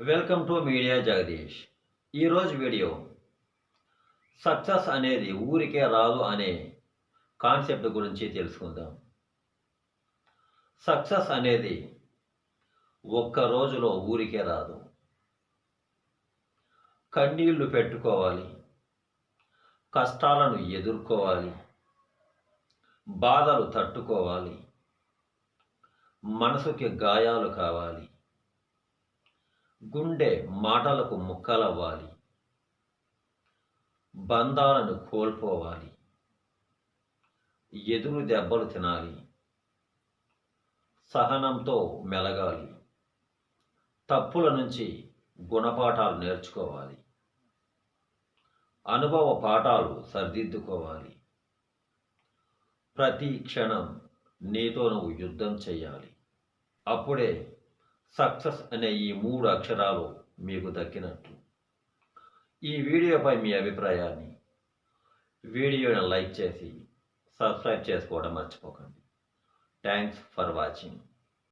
Welcome to media Jagadish ఈరోజు video success అనేది ఊరికే రాదు అనే కాన్సెప్ట్ గురించి తెలుసుకుందాం. సక్సెస్ అనేది ఒక్క రోజులో ఊరికే రాదు. కన్నీళ్ళు పెట్టుకోవాలి కష్టాలను ఎదుర్కోవాలి బాధలు తట్టుకోవాలి మనసుకి గాయాలు కావాలి గుండె మాటలకు ముక్కలవ్వాలి. బంధాలను కోల్పోవాలి. ఎదురు దెబ్బలు తినాలి. సహనంతో మెలగాలి. తప్పుల నుంచి గుణపాఠాలు నేర్చుకోవాలి. అనుభవ పాఠాలు సరిదిద్దుకోవాలి. ప్రతి క్షణం నీతో నువ్వు యుద్ధం చేయాలి. అప్పుడే సక్సెస్ అనే ఈ మూడు అక్షరాలు మీకు దక్కినట్లు ఈ వీడియోపై మీ అభిప్రాయాన్ని వీడియోని లైక్ చేసి సబ్స్క్రైబ్ చేసుకోవడం మర్చిపోకండి. Thanks for watching